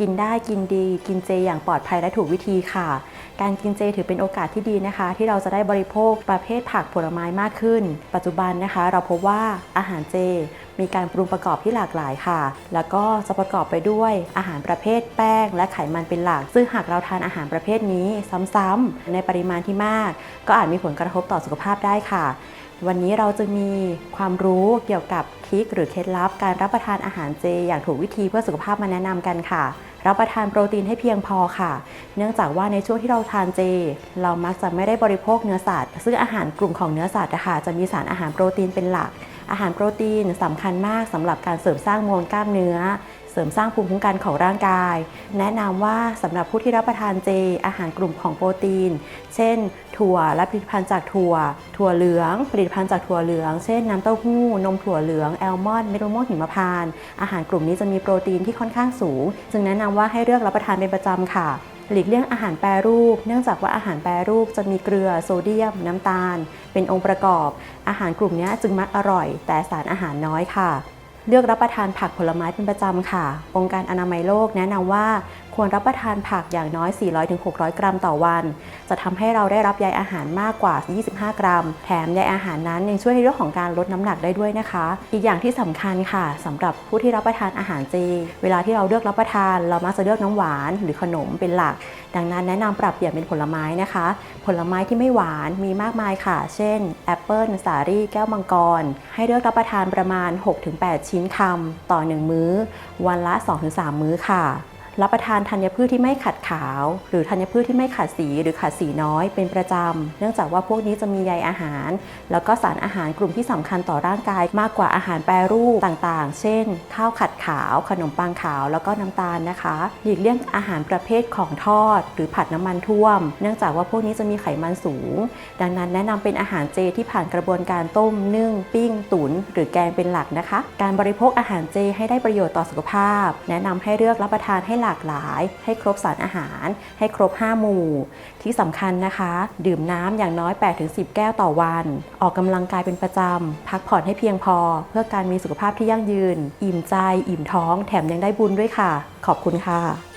กินได้กินดี กินเจอย่างปลอดภัยและถูกวิธีค่ะ การกินเจถือเป็นโอกาสที่ดีนะคะ ที่เราจะได้บริโภคประเภทผักผลไม้มากขึ้น ปัจจุบันนะคะ เราพบว่าอาหารเจ มีการปรุงประกอบที่หลากหลายค่ะ แล้วก็จะประกอบไปด้วยอาหารประเภทแป้ง และไขมันเป็นหลัก ซึ่งหากเราทานอาหารประเภทนี้ซ้ำๆในปริมาณที่มาก ก็อาจมีผลกระทบต่อสุขภาพได้ค่ะวันนี้เราจะมีความรู้เกี่ยวกับทริคหรือเคล็ดลับการรับประทานอาหารเจ อย่างถูกวิธีเพื่อสุขภาพมาแนะนำกันค่ะ รับประทานโปรตีนให้เพียงพอค่ะ เนื่องจากว่าในช่วงที่เราทานเจ เรามักจะไม่ได้บริโภคเนื้อสัตว์ซึ่งอาหารกลุ่มของเนื้อสัตว์นะคะจะมีสารอาหารโปรตีนเป็นหลัก อาหารโปรตีนสำคัญมากสำหรับการเสริมสร้างมวลกล้ามเนื้อ เสริมสร้างภูมิคุ้มกันของร่างกาย แนะนำว่าสำหรับผู้ที่รับประทานเจ อาหารกลุ่มของโปรตีน เช่น ถั่วและผลิตภัณฑ์จากถั่ว ถั่วเหลือง ผลิตภัณฑ์จากถั่วเหลือง เช่นน้ำเต้าหู้ นมถั่วเหลืองแอลมอนด์เม็ดมะม่วงหิมพานต์อาหารกลุ่มนี้จะมีโปรตีนที่ค่อนข้างสูง จึงแนะนำว่าให้เลือกรับประทานเป็นประจำค่ะ หลีกเลี่ยงอาหารแปรรูป เนื่องจากว่าอาหารแปรรูปจะมีเกลือโซเดียม น้ำตาล เป็นองค์ประกอบ อาหารกลุ่มนี้จึงมักอร่อย แต่สารอาหารน้อยค่ะ เลือกรับประทานผักผลไม้เป็นประจำค่ะ องค์การอนามัยโลกแนะนำว่า ควรรับประทานผักอย่างน้อย 400-600 กรัมต่อวัน จะทำให้เราได้รับใยอาหารมากกว่า 25 กรัม แถมใยอาหารนั้นยังช่วยในเรื่องของการลดน้ำหนักได้ด้วยนะคะ อีกอย่างที่สำคัญค่ะสำหรับผู้ที่รับประทานอาหารเจ เวลาที่เราเลือกรับประทาน เรามักจะเลือกน้ำหวานหรือขนมเป็นหลัก ดังนั้นแนะนำปรับเปลี่ยนเป็นผลไม้นะคะ ผลไม้ที่ไม่หวานมีมากมายค่ะ เช่นแอปเปิลสาลี่แก้วมังกร ให้เลือกรับประทานประมาณ 6-8 ชิ้นคำต่อ 1 มื้อ วันละ 2-3 มื้อค่ะ รับประทานธัญพืชที่ไม่ขัดขาว หรือธัญพืชที่ไม่ขัดสีหรือขัดสีน้อยเป็นประจำ เนื่องจากว่าพวกนี้จะมีใยอาหาร แล้วก็สารอาหารกลุ่มที่สำคัญต่อร่างกายมากกว่าอาหารแปรรูปต่างๆ เช่น ข้าวขัดขาว ขนมปังขาว แล้วก็น้ำตาลนะคะ หลีกเลี่ยงอาหารประเภทของทอด หรือผัดน้ำมันท่วม เนื่องจากว่าพวกนี้จะมีไขมันสูง ดังนั้นแนะนำเป็นอาหารเจที่ผ่านกระบวนการต้มนึ่ง ปิ้ง ตุ๋นหรือแกงเป็นหลักนะคะ การบริโภคอาหารเจให้ได้ประโยชน์ต่อสุขภาพ แนะนำให้เลือกรับประทานให้หลากหลาย ให้ครบสารอาหาร ให้ครบ 5 หมู่ ที่สำคัญนะคะ ดื่มน้ำอย่างน้อย 8-10 แก้วต่อวัน ออกกำลังกายเป็นประจำ พักผ่อนให้เพียงพอ เพื่อการมีสุขภาพที่ยั่งยืน อิ่มใจ อิ่มท้อง แถมยังได้บุญด้วยค่ะ ขอบคุณค่ะ